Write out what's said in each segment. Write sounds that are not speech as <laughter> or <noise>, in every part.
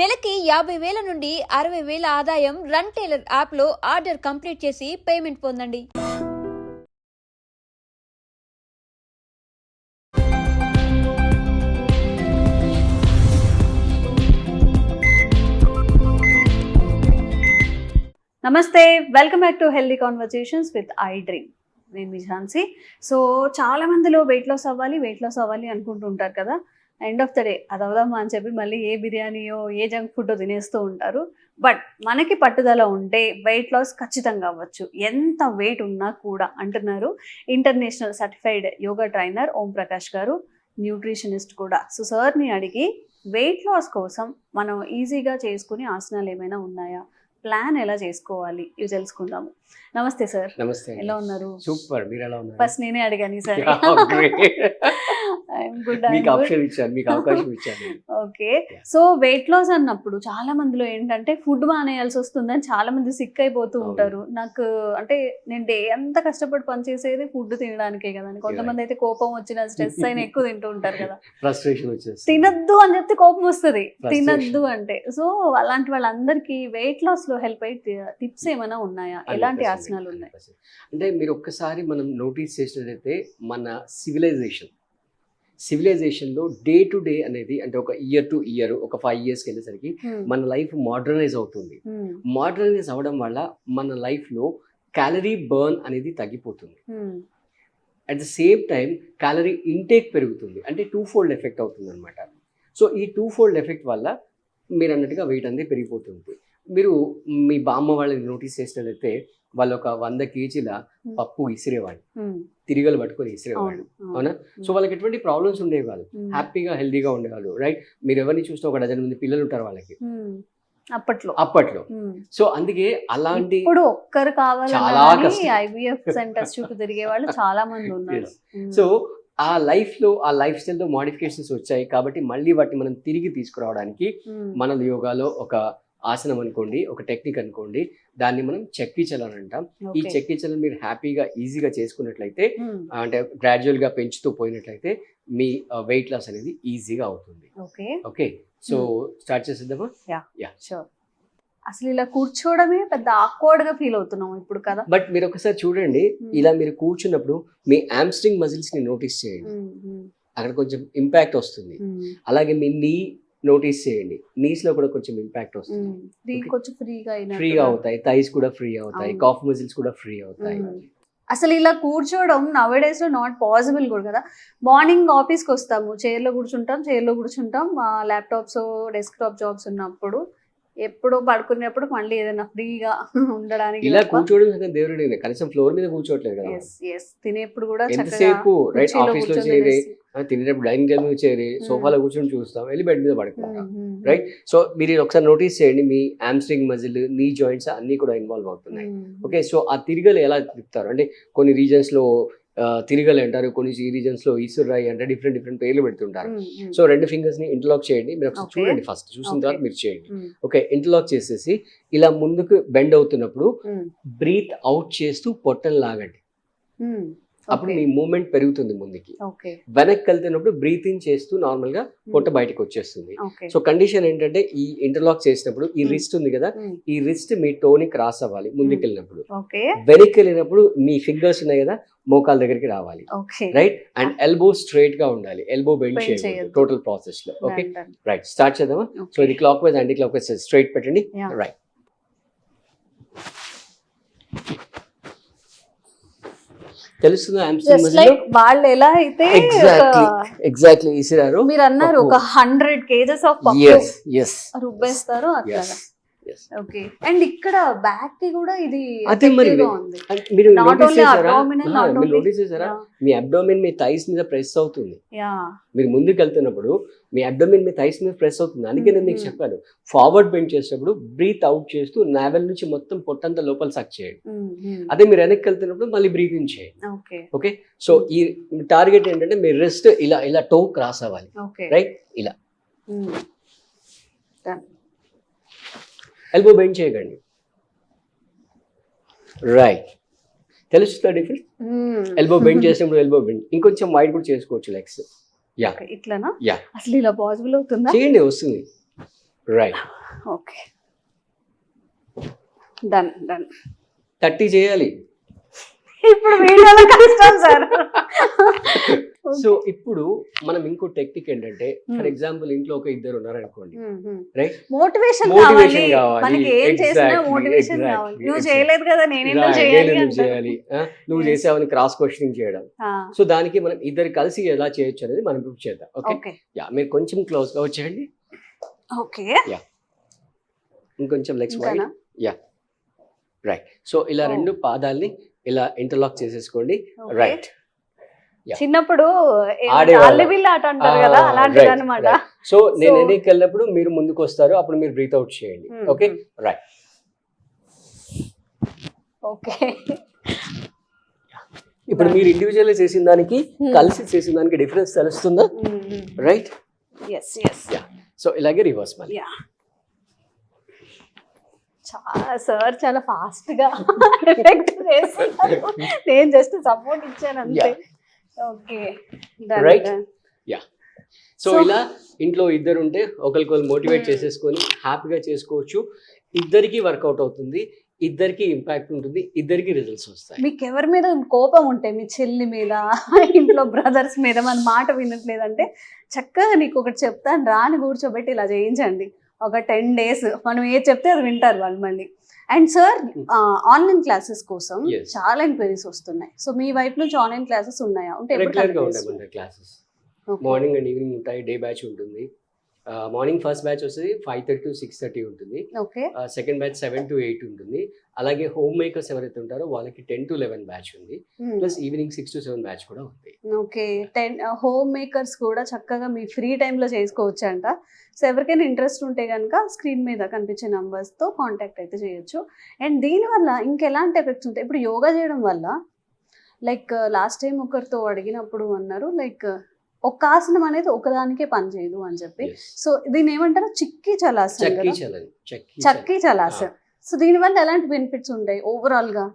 నెలకి యాభై వేల నుండి అరవై వేల ఆదాయం రన్ టైలర్ యాప్లో ఆర్డర్ కంప్లీట్ చేసి పేమెంట్ పొందండి. నమస్తే welcome back to healthy conversations with I dream. నేను మీ ఝాన్సీ. సో చాలా మందిలో వెయిట్ లాస్ అవ్వాలి వెయిట్ లాస్ అవ్వాలి అనుకుంటుంటారు కదా. ఎండ్ ఆఫ్ ద డే అది అవుదామా అని చెప్పి మళ్ళీ ఏ బిర్యానీయో ఏ జంక్ ఫుడ్ తినేస్తూ ఉంటారు. బట్ మనకి పట్టుదల ఉంటే వెయిట్ లాస్ ఖచ్చితంగా అవ్వచ్చు. ఎంత వెయిట్ ఉన్నా కూడా అంటున్నారు international certified yoga trainer Om Prakash గారు న్యూట్రిషనిస్ట్ కూడా. సో సార్ని అడిగి వెయిట్ లాస్ కోసం మనం ఈజీగా చేసుకునే ఆసనాలు ఏమైనా ఉన్నాయా? ప్లాన్ ఎలా చేసుకోవాలి? ఇవి తెలుసుకుందాము. నమస్తే సార్ నమస్తే ఎలా ఉన్నారు? సూపర్. మీరు ఎలా ఉన్నారు? ఫస్ట్ నేనే అడిగాను సార్ <laughs> <laughs> మీకు ఆప్షన్ ఇచ్చాను మీకు అవకాశం ఇచ్చాను. ఓకే. సో వెయిట్ లాస్ అన్నప్పుడు చాలా మందిలో ఏంటంటే ఫుడ్ మానేయాల్సి వస్తుందని చాలా మంది సిక్ అయిపోతూ. ఉంటారు. నాకు అంటే నేను డే అంతా కష్టపడి పనిచేసేది ఫుడ్ తినడానికే కదా కొంతమంది అయితే కోపం వచ్చిన స్ట్రెస్ అయినా ఎక్కువ తింటూ ఉంటారు కదా. ఫ్రస్ట్రేషన్ వచ్చేసి తినద్దు అని చెప్తే కోపం వస్తుంది. తినద్దు అంటే. సో అలాంటి వాళ్ళందరికీ వెయిట్ లాస్లో హెల్ప్ అయ్యి టిప్స్ ఏమైనా ఉన్నాయా? ఎలాంటి ఆసనాలు ఉన్నాయి? అంటే మీరు ఒక్కసారి మనం నోటీస్ చేసినట్లయితే మన సివిలైజేషన్ సివిలైజేషన్లో డే టు డే అనేది అంటే ఒక ఇయర్ టు ఇయర్ ఒక ఫైవ్ ఇయర్స్కి వెళ్ళేసరికి. మన లైఫ్ మోడర్నైజ్ అవుతుంది. మోడర్నైజ్ అవ్వడం వల్ల మన లైఫ్లో క్యాలరీ బర్న్ అనేది తగ్గిపోతుంది. At the same time calorie intake పెరుగుతుంది అంటే టూ ఫోల్డ్ ఎఫెక్ట్ అవుతుంది అనమాట సో ఈ టూ ఫోల్డ్ ఎఫెక్ట్ వల్ల మీరు అన్నట్టుగా వెయిట్ అనేది పెరిగిపోతుంది మీరు మీ బామ్మ వాళ్ళని నోటీస్ చేసినట్లయితే వాళ్ళు ఒక వంద కేజీల పప్పు ఇసిరేవాళ్ళు. తిరిగలు పట్టుకొని ఇసిరేవాళ్ళు అవును అవునా సో వాళ్ళకి ఎటువంటి ప్రాబ్లమ్స్ ఉండేవి కాదు. హ్యాపీగా హెల్దీగా ఉండేవాళ్ళు రైట్ మీరు ఎవరిని చూస్తే ఒక డజన్ మంది పిల్లలు ఉంటారు వాళ్ళకి. అప్పట్లో అప్పట్లో. సో అందుకే అలాంటి ఇప్పుడు ఒక్కరు కష్టం. ఐవీఎఫ్ సెంటర్స్ చుట్టూ తిరిగే వాళ్ళు <laughs> చాలా మంది ఉన్నారు. సో ఆ లైఫ్లో ఆ లైఫ్ స్టైల్లో మోడిఫికేషన్స్ వచ్చాయి కాబట్టి మళ్ళీ వాటిని మనం తిరిగి తీసుకురావడానికి. మన యోగాలో ఒక ఆసనం అనుకోండి ఒక టెక్నిక్ అనుకోండి దాన్ని మనం చెక్కి చలన్ అంటాం. ఈ చలన్ మీరు హ్యాపీగా ఈజీగా చేసుకున్నట్లయితే. అంటే gradual గా పెంచుతూ పోయినట్లయితే మీ వెయిట్ లాస్ అనేది ఈజీగా అవుతుంది. ఓకే. ఓకే? సో స్టార్ట్ చేసేద్దామా? షూర్. అసలు ఇలా కూర్చోవడమే పెద్ద ఆక్వర్డ్గా ఫీల్ అవుతున్నాం ఇప్పుడు కదా. బట్ మీరు ఒకసారి చూడండి. ఇలా మీరు కూర్చున్నప్పుడు మీ ఆమ్స్ట్రింగ్ మజిల్స్ని నోటీస్ చేయండి. అక్కడ కొంచెం ఇంపాక్ట్ వస్తుంది. అలాగే మీ నీ నోటీస్ చేయండి. నీస్లో కూడా కొంచెం ఇంపాక్ట్ వస్తుంది. ఫ్రీగా. ఫ్రీగా అవుతాయి. థైస్ కూడా ఫ్రీ అవుతాయి. కాఫ్ మజిల్స్ కూడా ఫ్రీ అవుతాయి. అసలు ఇలా కూర్చోవడం నవ్ డేస్లో నాట్ పాసిబుల్ కూడా కదా. మార్నింగ్ ఆఫీస్కి వస్తాము. చైర్లో కూర్చుంటాం చైర్లో కూర్చుంటాం. ల్యాప్టాప్స్ డెస్క్టాప్ జాబ్స్ ఉన్నప్పుడు ఎప్పుడో పడుకునేప్పుడు మళ్ళీ ఏదైనా ఫ్రీగా ఉండడానికి ఇలా కూర్చోవడం దేవుడు కనీసం ఫ్లోర్ మీద కూర్చోవట్లేదు కదా. తినేప్పుడు కూడా ఎంతసేపు రైట్ ఆఫీస్లో చేరి తినేటప్పుడు డైనింగ్ టేబుల్ మీద చేరి సోఫాలో కూర్చొని చూస్తాం వెళ్ళి బెడ్ మీద పడుకుంటాం. Hmm. Hmm. సో మీరు ఇది ఒకసారి నోటీస్ చేయండి మీ ఆమ్స్ట్రింగ్ మజిల్ నీ జాయింట్స్ అన్ని కూడా ఇన్వాల్వ్ అవుతున్నాయి. Hmm. ఓకే సో ఆ తిరగలు ఎలా తిప్పుతారు? అంటే కొన్ని రీజన్స్లో తిరగలు అంటారు కొన్ని రీజన్స్లో ఈశ్వరాయి అంటే డిఫరెంట్ డిఫరెంట్ పేర్లు పెడుతుంటారు. సో రెండు ఫింగర్స్ని ఇంటర్లాక్ చేయండి మీరు ఒకసారి. చూడండి ఫస్ట్ చూసిన. తర్వాత మీరు చేయండి. ఓకే ఇంటర్లాక్ చేసేసి ఇలా ముందుకు బెండ్ అవుతున్నప్పుడు. బ్రీత్ అవుట్ చేస్తూ పొట్టను లాగండి. అప్పుడు. మీ మూమెంట్ పెరుగుతుంది ముందుకి. వెనక్కి వెళ్తున్నప్పుడు బ్రీత్ ఇన్ చేస్తూ నార్మల్గా పొట్ట బయటకు వచ్చేస్తుంది. సో కండిషన్ ఏంటంటే ఈ ఇంటర్లాక్ చేసినప్పుడు ఈ. రిస్ట్ ఉంది కదా. ఈ రిస్ట్ మీ టోని క్రాస్ అవ్వాలి ముందుకు వెళ్ళినప్పుడు వెనక్కి వెళ్ళినప్పుడు మీ ఫింగర్స్ ఉన్నాయి కదా మోకాల దగ్గరికి రావాలి. రైట్? అండ్ ఎల్బో స్ట్రైట్గా ఉండాలి. ఎల్బో బెండ్ చేయొద్దు. టోటల్ ప్రాసెస్లో ఓకే. రైట్. స్టార్ట్ చేద్దామా? సో. ఇది clockwise anti clock wise straight పెట్టండి. రైట్. తెలుస్తుందా వాళ్ళు ఎలా అయితే ఎగ్జాక్ట్లీ ఎగ్జాక్ట్లీ ఇసిరారు. మీరు అన్నారు. ఒక హండ్రెడ్ కేజెస్ ఆఫ్ రుబ్బేస్తారు అట్లా ఓకే. అండ్ ఇక్కడ బ్యాక్కి కూడా ఇది అదే మరి మీరు only చేశారా? మీరు notice చేశారా? మీ అబ్డోమిన్ మీ థైస్ మీద ప్రెస్ అవుతుంది. మీరు ముందుకు వెళ్తున్నప్పుడు మీ అబ్డోమిన్ మీ థైస్ మీద ప్రెస్ అవుతుంది. అందుకే నేను మీకు Mhm. చెప్పాను. ఫార్వర్డ్ బెండ్ చేసేటప్పుడు బ్రీత్ అవుట్ చేస్తూ నావెల్ నుంచి మొత్తం పొట్టంతా లోపల సక్ చేయండి. అదే మీరు వెనక్కి వెళ్తున్నప్పుడు మళ్ళీ బ్రీత్ ఇన్ చేయండి. ఓకే సో ఈ టార్గెట్ ఏంటంటే మీ రెస్ట్ ఇలా ఇలా టో క్రాస్ అవ్వాలి. రైట్ ఇలా. ఎల్బో బెండ్ చేయకండి. రైట్ తెలుస్తుందా డిఫరెన్స్ ఎల్బో బెండ్ చేసినప్పుడు ఎల్బో బెండ్ ఇంకొంచెం వైడ్ కూడా చేసుకోవచ్చు లెగ్స్ యా ఇట్లానా? Yeah. అసలు ఇలా పాసిబుల్ అవుతుందా? చేయండి వస్తుంది. Right okay done done thirty చేయాలి. ఇప్పుడు వీడియోలో కష్టం సార్. సో ఇప్పుడు మనం ఇంకో టెక్నిక్ ఏంటంటే Hmm. ఫర్ ఎగ్జాంపుల్ ఇంట్లో ఒక ఇద్దరు ఉన్నారనుకోండి. రైట్ మోటివేషన్ Motivation కావాలి. కావాలి. మనకి ఏం చేసినా Exactly, మోటివేషన్ కావాలి. నువ్వు. చేయలేదు కదా నేను చేయాలి? నువ్వు. చేసావని క్రాస్ క్వశ్చనింగ్ చేయడం. సో దానికి మనం ఇద్దరు కలిసి ఎలా చేయొచ్చు అనేది మనం ప్రూవ్ చేద్దాం. ఓకే యా మీరు కొంచెం క్లోజ్గా వచ్చేయండి. ఓకే ఇంకొంచెం legs wide yeah right so ఇలా Oh. రెండు పాదాల్ని ఇలా ఇంటర్లాక్ చేసేసుకోండి. రైట్. చిన్నప్పుడు. సో నేను So- ఎన్నికి వెళ్ళినప్పుడు మీరు ముందుకు వస్తారు అప్పుడు మీరు బ్రీత్ అవుట్ చేయండి. Hmm, ఓకే రైట్ ఓకే ఇప్పుడు మీరు ఇండివిజువల్ చేసిన దానికి Hmm. కలిసి చేసిన దానికి డిఫరెన్స్ తెలుస్తుందా? Right yes yes Yeah. So ఇలాగే రివర్స్ మళ్ళీ. చాలా సార్ చాలా ఫాస్ట్గా <laughs> ఎఫెక్ట్ <laughs> నేను జస్ట్ సపోర్ట్ ఇచ్చాను అంతే. Okay Right. సో ఇలా ఇంట్లో ఇద్దరు ఉంటే ఒకరికొకరు మోటివేట్ Hmm. చేసేసుకొని హ్యాపీగా చేసుకోవచ్చు. ఇద్దరికి వర్కౌట్ అవుతుంది ఇద్దరికి ఇంపాక్ట్ ఉంటుంది ఇద్దరికి రిజల్ట్స్ వస్తాయి. మీకు ఎవరి మీద కోపం ఉంటే మీ చెల్లి మీద <laughs> ఇంట్లో బ్రదర్స్ మీద మన మాట వినట్లేదంటే చక్కగా నీకు ఒకటి చెప్తాను రాని కూర్చోబెట్టి ఇలా చేయించండి. ఒక టెన్ డేస్ మనం ఏది చెప్తే అది వింటారు వాళ్ళు మళ్ళీ. అండ్ సార్ ఆన్లైన్ క్లాసెస్ కోసం. చాలా ఎంక్వైరీస్ వస్తున్నాయి. సో మీ వైపు నుంచి ఆన్లైన్ క్లాసెస్ ఉన్నాయా? Okay. మార్నింగ్ అండ్ ఈవినింగ్ ఉంటాయి డే బ్యాచ్ ఉంటుంది. మార్నింగ్ ఫస్ట్ బ్యాచ్ వచ్చేది five thirty to six thirty ఉంటుంది. Okay. Second batch seven to eight ఉంటుంది. అలాగే హోమ్ మేకర్స్ ఎవరైతే ఉంటారో వాళ్ళకి టెన్ టు లెవెన్ బ్యాచ్ ఉంది. Plus evening six to seven batch కూడా ఉంది. ఓకే. టెన్ హోమ్ మేకర్స్ కూడా చక్కగా మీ ఫ్రీ టైంలో చేసుకోవచ్చు అంట. సో ఎవరికైనా ఇంట్రెస్ట్ ఉంటే కనుక స్క్రీన్ మీద కనిపించే numbers తో కాంటాక్ట్ అయితే చేయొచ్చు. అండ్ దీనివల్ల ఇంకెలాంటి ఎఫెక్ట్స్ ఉంటాయి? ఇప్పుడు యోగా చేయడం వల్ల లైక్ లాస్ట్ టైం ఒకరితో అడిగినప్పుడు అన్నారు లైక్ ఒక ఆసనం అనేది ఒకదానికే పనిచేయదు అని చెప్పి. సో దీన్ని ఏమంటారు? చిక్కి చలాసనం చక్కీ చలాసన్. సో దీనివల్ల ఎలాంటి బెనిఫిట్స్ ఉంటాయి ఓవరాల్గా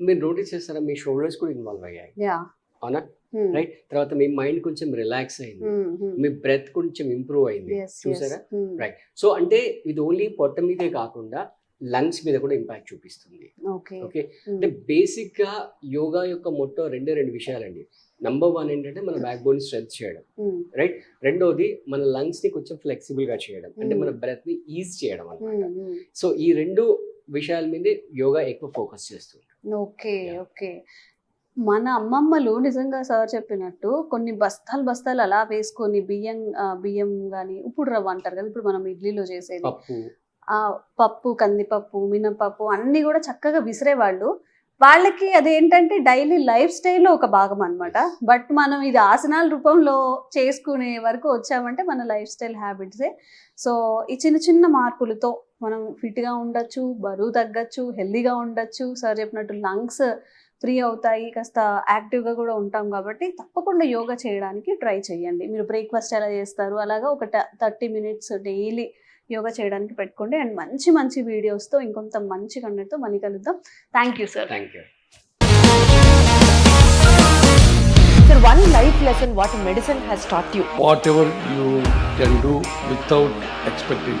మీరు నోటీస్ చేస్తారా? మీ షోల్డర్స్ కూడా ఇన్వాల్వ్ అయ్యాయి. అవునా? రైట్? తర్వాత మీ మైండ్ కొంచెం రిలాక్స్ అయింది. మీ బ్రెత్ కొంచెం ఇంప్రూవ్ అయింది. చూసారా? రైట్. సో అంటే ఇది ఓన్లీ పొట్ట మీదే కాకుండా లంగ్స్ మీద కూడా ఇంపాక్ట్ చూపిస్తుంది. ఓకే. అంటే బేసిక్గా యోగా యొక్క మొత్తం రెండే రెండు విషయాలండి. నంబర్ వన్ ఏంటంటే మన బ్యాక్ బోన్ స్ట్రెంత్ చేయడం రెండోది మన లంగ్స్ని కొంచెం ఫ్లెక్సిబుల్గా చేయడం. అంటే మన బ్రెత్ని ఈజ్ చేయడం అన్నమాట. సో ఈ రెండు విషయాల మీదే యోగా ఎక్కువ ఫోకస్ చేస్తుంది ఓకే. ఓకే. మన అమ్మమ్మలు నిజంగా సార్ చెప్పినట్టు కొన్ని బస్తాలు బస్తాలు అలా వేసుకొని బియ్యం బియ్యం కానీ ఇప్పుడు రవ్వ అంటారు కదా ఇప్పుడు మనం ఇడ్లీలో చేసేది. పప్పు ఆ పప్పు కందిపప్పు మినపప్పు అన్ని కూడా చక్కగా విసిరేవాళ్ళు. వాళ్ళకి అదేంటంటే డైలీ లైఫ్ స్టైల్లో ఒక భాగం అన్నమాట. బట్ మనం ఇది ఆసనాల రూపంలో చేసుకునే వరకు వచ్చామంటే మన లైఫ్ స్టైల్ హ్యాబిట్సే. సో ఈ చిన్న చిన్న మార్పులతో మనం ఫిట్గా ఉండొచ్చు బరువు తగ్గచ్చు హెల్దీగా ఉండొచ్చు. సార్ చెప్పినట్టు లంగ్స్ ఫ్రీ అవుతాయి కాస్త యాక్టివ్గా కూడా ఉంటాం కాబట్టి తప్పకుండా యోగా చేయడానికి ట్రై చేయండి మీరు బ్రేక్ఫాస్ట్ ఎలా చేస్తారు? అలాగా ఒక థర్టీ మినిట్స్ డైలీ యోగా చేయడానికి పెట్టుకోండి అండ్ మంచి మంచి వీడియోస్తో ఇంకొంత మంచి కంటెంట్తో మళ్ళీ కలుద్దాం thank you sir thank you Sir, one life lesson what medicine has taught you. whatever you can do without expecting.